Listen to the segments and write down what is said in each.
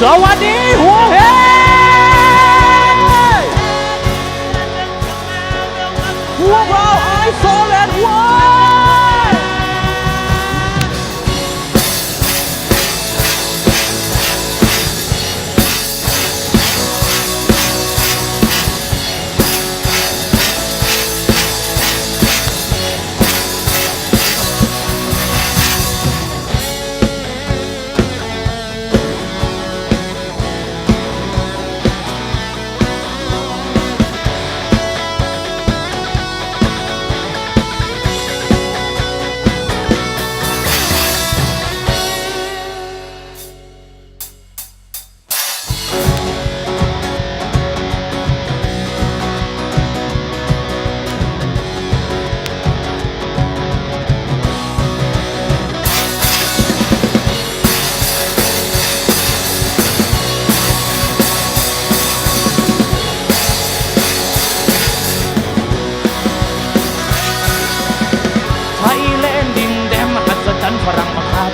สวัส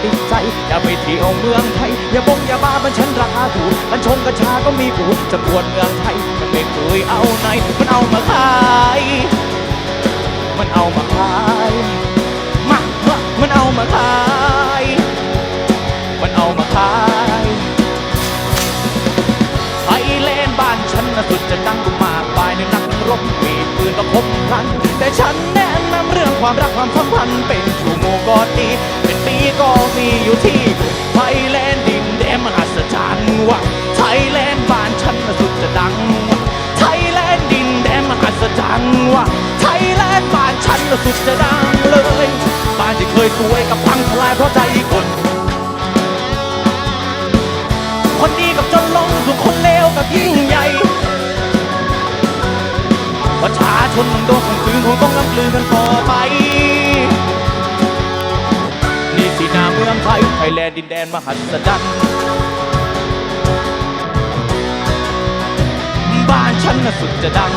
ติดใจ อย่าไปเที่ยวเมืองไทย อย่าบงอย่าบ้ามันฉันราคาถูกกัญชงกัญชาก็มีกูจะปวดเมืองไทยมันไม่เคยเอาไหน มันเอามาขาย มันเอามาขายมามามันเอามาขาย มันเอามาขายไทยแลนบ้านฉันนะสุดจะดังกูมากมายในนักรบมีปืนประคมพลัน แต่ฉันแนะนำเรื่องความรักความสัมพันธ์เป็นชั่วโมงก็ดี มีก็มีอยู่ที่ไทยแลนด์ดินแดนมหัศจรรย์ว่ะไทยแลนด์บ้านฉันสุดจะดังว่ะไทยแลนด์ดินแดนมหัศจรรย์ว่ะไทยแลนด์บ้านฉันสุดจะดังเลยบ้านที่เคยสวยกับพังทลายเพราะใจคน คนดีกับจนลงสู่คนเลวกับยิ่งใหญ่ประชาชนต้องโดนข่มขืนคงต้องกำกลืนกันต่อไป เมืองไทย ไทยแลนด์ดินแดนมหัศจรรย์บ้านฉันน่ะสุดจะดัง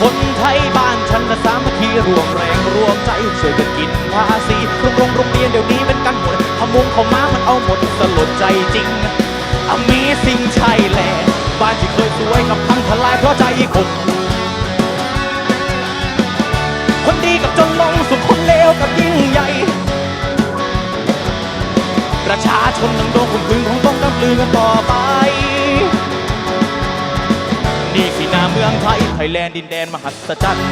คนไทยบ้านฉันนะสามัคคีรวมแรงรวมใจช่วยกันกินภาษีโรงโรงโรงเรียนเดี๋ยวนี้เป็นกันหมดขมุงเขามามันเอาหมดสลดใจจริง Amazing ใช่แหละบ้านที่เคยสวยกับพังทลายเพราะใจคน ดีกับจนลงสุดคนเลวกับยิ่งใหญ่ ประชาชนยังโดนข่มขืนคงต้องกำลืนกันต่อไป นี่สินาเมืองไทย ไทยแลนด์ดินแดนมหัศจรรย์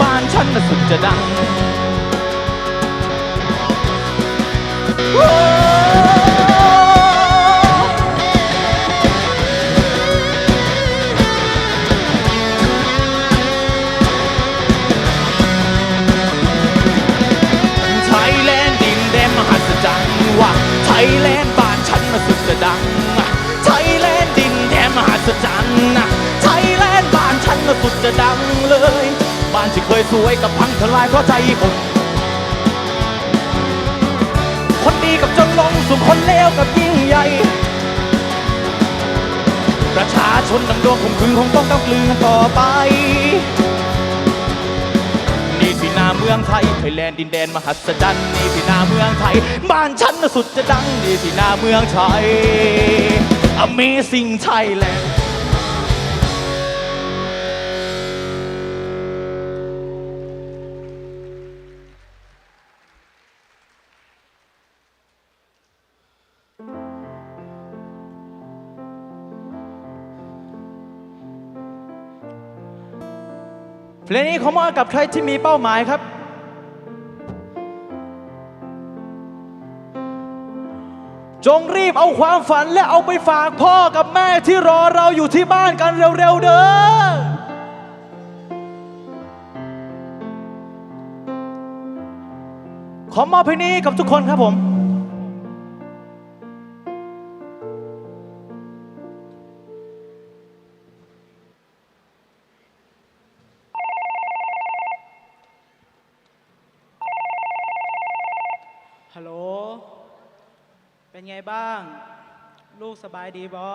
บ้านฉันน่ะสุดจะดังโที่เคยสวยกับพังทลายเพราะใจคน คนดีกับจนลงสู่คนเลวกับยิ่งใหญ่ ประชาชนดังดวงข่มขืนคงต้องกำกลืนกันต่อไป นี่สินาเมืองไทยไทยแลนด์ดินแดนมหัศจรรย์นี่สินาเมืองไทย บ้านฉันน่ะสุดจะดังนี่สินาเมืองไทย Amazing Thailand เพลงนี้ขอมอบกับใครที่มีเป้าหมายครับ จงรีบเอาความฝันและเอาไปฝากพ่อกับแม่ที่รอเราอยู่ที่บ้านกันเร็ว ๆ เด้อ ขอมอบเพลงนี้กับทุกคนครับผม เป็นไงบ้าง ลูกสบายดีบอ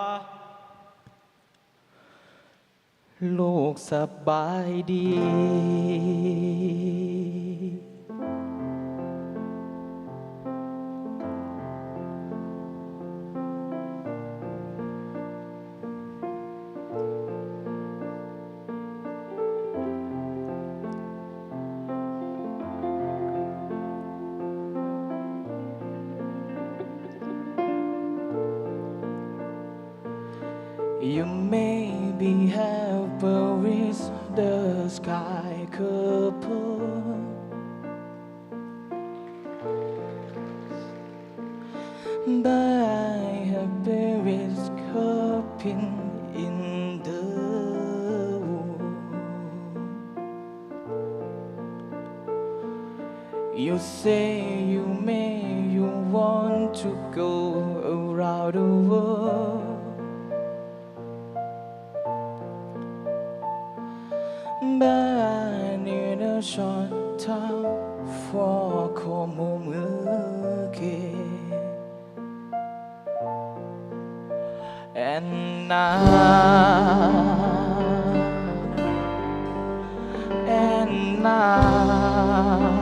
ลูกสบายดี You maybe have as the sky could. But I have buried cupping in the wood. You say 선 타워 거무무게 And now And now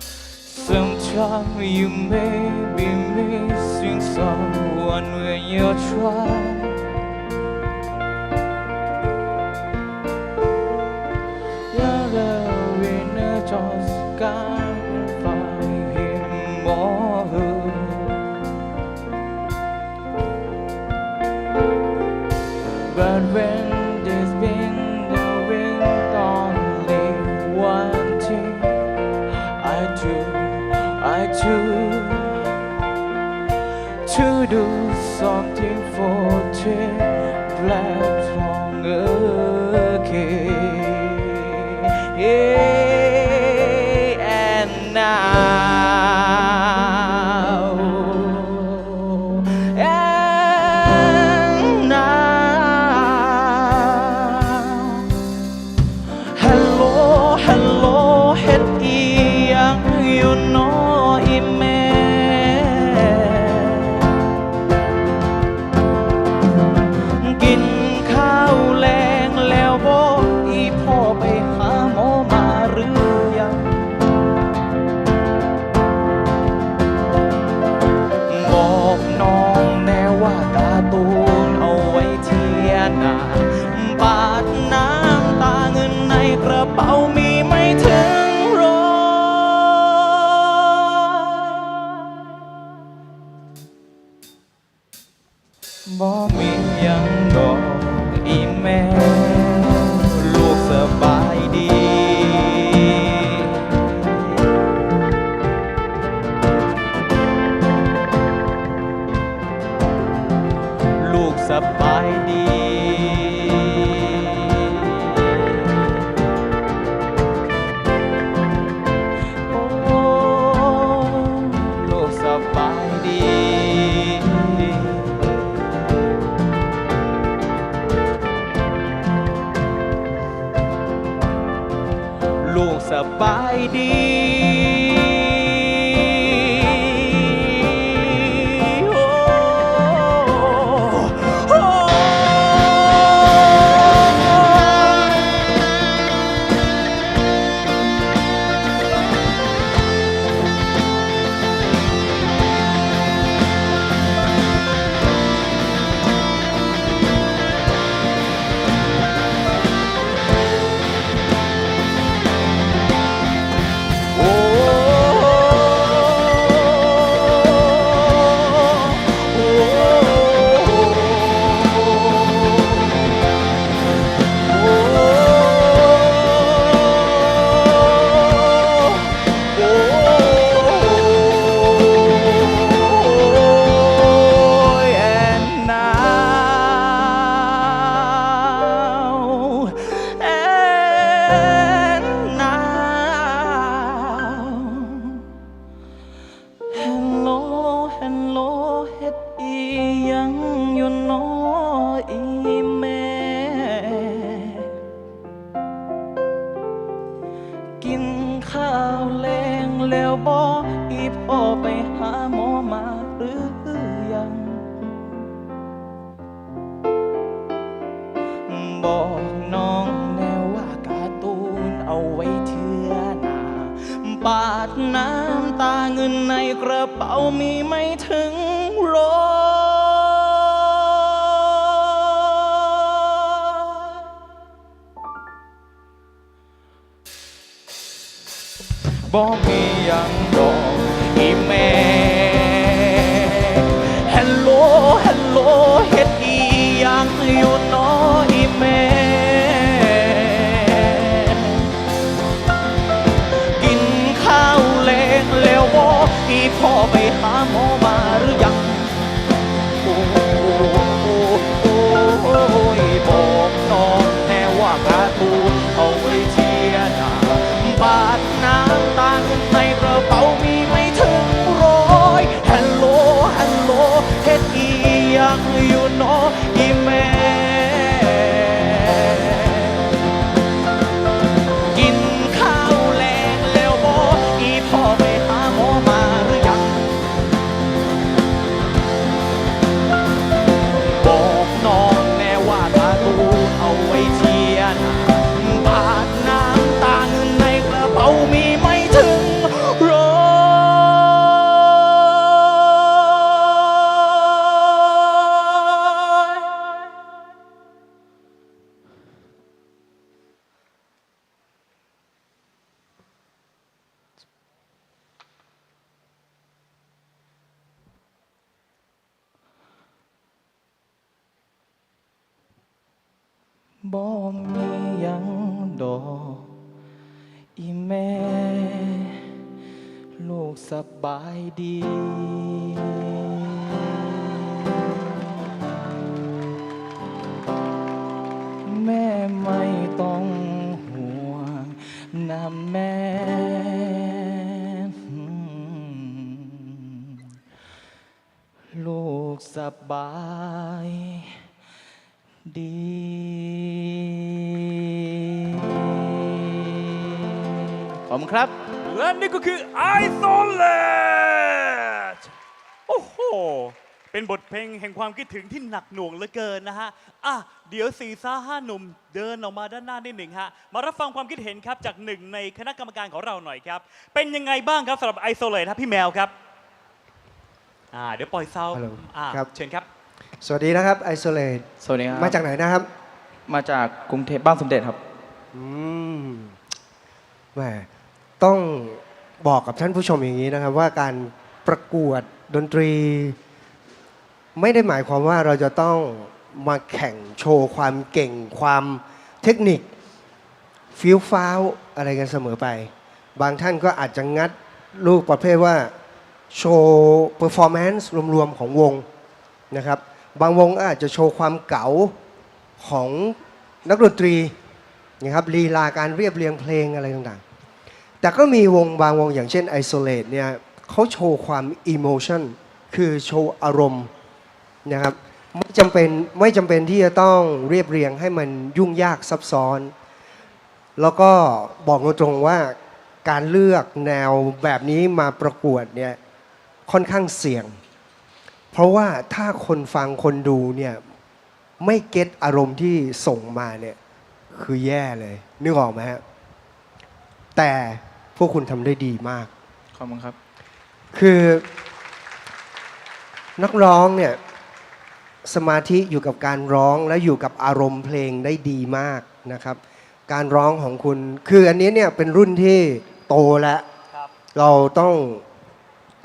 Sometimes you may be missing someone when you try mountain bless. ลูกสบายดี น้ำตาเงินในกระเป๋ามีไม่ถึงร้อยบอกมีอย่าง อ บ่มีหยังดอกอีแม่ ลูกสบายดี แม่ไม่ต้องห่วงนะแม่ ลูกสบาย ดีขอบคุณครับ และนี่ก็คือ Isolate โอ้โห เป็นบทเพลงแห่งความคิดถึงที่หนักหน่วงเหลือเกินนะฮะ อะ เดี๋ยวสี่ซ่าห้าหนุ่มเดินออกมาด้านหน้านิดหนึ่งฮะ มารับฟังความคิดเห็นครับ จากหนึ่งในคณะกรรมการของเราหน่อยครับ เป็นยังไงบ้างครับสำหรับ Isolate ครับพี่แมวครับ อ่า เดี๋ยวปล่อยเซาฮัลโหลอ่าครับ เชิญครับ สวัสดีนะครับ Isolate สวัสดีครับมาจากไหนนะครับ มาจากกรุงเทพบ้านสมเด็จครับอืมแหมต้องบอกกับท่านผู้ชมอย่างนี้นะครับ ว่าการประกวดดนตรี ไม่ได้หมายความว่าเราจะต้องมาแข่งโชว์ความเก่งความเทคนิคฟิลฟ้าวอะไรกันเสมอไป บางท่านก็อาจจะงัดลูกประเภทว่าโชว์เปอร์ฟอร์แมนซ์รวมๆของวงนะครับ บางวงก็อาจจะโชว์ความเก๋าของนักดนตรีนะครับลีลาการเรียบเรียงเพลงอะไรต่างๆ แต่ก็มีวงบางวงอย่างเช่น Isolate เนี่ยเขาโชว์ความ emotion คือโชว์อารมณ์นะครับไม่จำเป็นไม่จำเป็นที่จะต้องเรียบเรียงให้มันยุ่งยากซับซ้อน แล้วก็บอกตรงๆว่าการเลือกแนวแบบนี้มาประกวดเนี่ยค่อนข้างเสี่ยง เพราะว่าถ้าคนฟังคนดูเนี่ยไม่เก็ตอารมณ์ที่ส่งมาเนี่ยคือแย่เลย นึกออกไหมฮะแต่พวกคุณทำได้ดีมาก ขอบคุณครับ คือ นักร้องเนี่ยสมาธิอยู่กับการร้องและอยู่กับอารมณ์เพลงได้ดีมากนะครับ การร้องของคุณ คืออันนี้เนี่ยเป็นรุ่นที่โตแล้วครับเราต้อง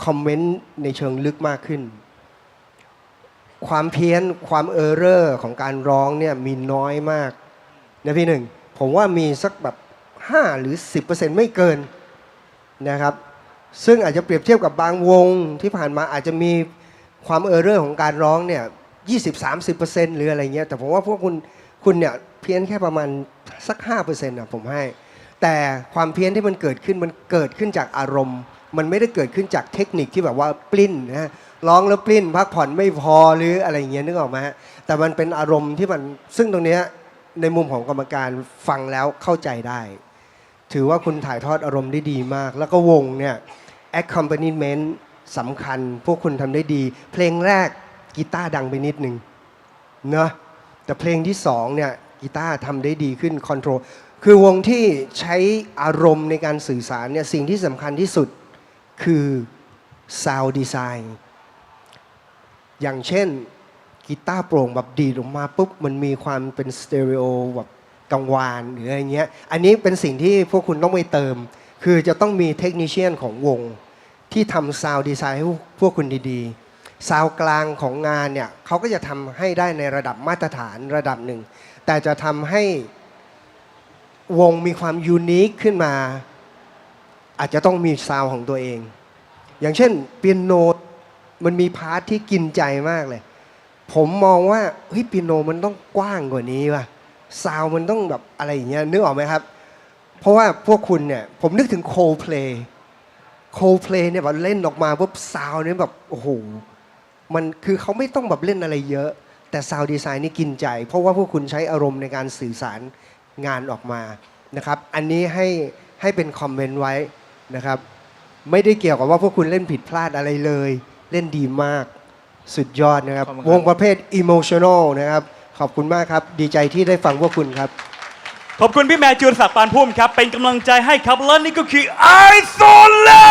คอมเมนต์ในเชิงลึกมากขึ้น ความเพี้ยนความเออร์เรอร์ของการร้องเนี่ยมีน้อยมากนะพี่หนึ่งผมว่ามีสักแบบ 5 หรือ 10%ไม่เกินนะครับ ซึ่งอาจจะเปรียบเทียบกับบางวงที่ผ่านมาอาจจะมีความเออร์เรอร์ของการร้องเนี่ย20 30 หรืออะไรเงี้ยแต่ผมว่าพวกคุณคุณเนี่ยเพี้ยนแค่ประมาณสัก5%นะผมให้ แต่ความเพี้ยนที่มันเกิดขึ้นมันเกิดขึ้นจากอารมณ์ มันไม่ได้เกิดขึ้นจากเทคนิคที่แบบว่าปลิ้นนะ ร้องแล้วปลิ้นพักผ่อนไม่พอหรืออะไรอย่างเงี้ยนึกออกไหมฮะแต่มันเป็นอารมณ์ที่มันซึ่งตรงเนี้ยในมุมของกรรมการฟังแล้วเข้าใจได้ ถือว่าคุณถ่ายทอดอารมณ์ได้ดีมาก แล้วก็วงเนี่ย accompaniment สำคัญ พวกคุณทำได้ดี เพลงแรกกีตาร์ดังไปนิดนึงเนอะแต่เพลงที่สองเนี่ยกีตาร์ทำได้ดีขึ้นคอนโทรลคือวงที่ใช้อารมณ์ในการสื่อสารเนี่ยสิ่งที่สำคัญที่สุดคือ sound design อย่างเช่นกีตาร์โปร่งแบบดีดออกมาปุ๊บมันมีความเป็นสเตอริโอแบบกังวานหรืออะไรเงี้ย อันนี้เป็นสิ่งที่พวกคุณต้องไปเติม คือจะต้องมีเทคนิชเชียนของวง ที่ทำซาวดีไซน์ให้พวกคุณดีๆ ซาวกลางของงานเนี่ยเขาก็จะทำให้ได้ในระดับมาตรฐานระดับหนึ่ง แต่จะทำให้วงมีความยูนิคขึ้นมา อาจจะต้องมีซาวของตัวเอง อย่างเช่นเปียโน มันมีพาร์ทที่กินใจมากเลย ผมมองว่าเฮ้ยปีโนมันต้องกว้างกว่านี้ว่ะซาวมันต้องแบบอะไรอย่างเงี้ยนึกออกไหมครับ เพราะว่าพวกคุณเนี่ย ผมนึกถึง Coldplay Coldplay เนี่ยแบบเล่นออกมาปุ๊บซาวเนี่ยแบบโอ้โหมันคือเขาไม่ต้องแบบเล่นอะไรเยอะ แต่ซาวดีไซน์นี่กินใจ เพราะว่าพวกคุณใช้อารมณ์ในการสื่อสารงานออกมานะครับ อันนี้ให้ให้เป็นคอมเมนต์ไว้นะครับ ไม่ได้เกี่ยวกับว่าพวกคุณเล่นผิดพลาดอะไรเลย เล่นดีมากสุดยอดนะครับ ขอบคุณครับ วงประเภท emotional นะครับ ขอบคุณมากครับ ดีใจที่ได้ฟังพวกคุณครับ ขอบคุณพี่แมวจูนศักดิ์ปานพุ่มครับ เป็นกำลังใจให้ครับ และนี่ก็คือ I s o l a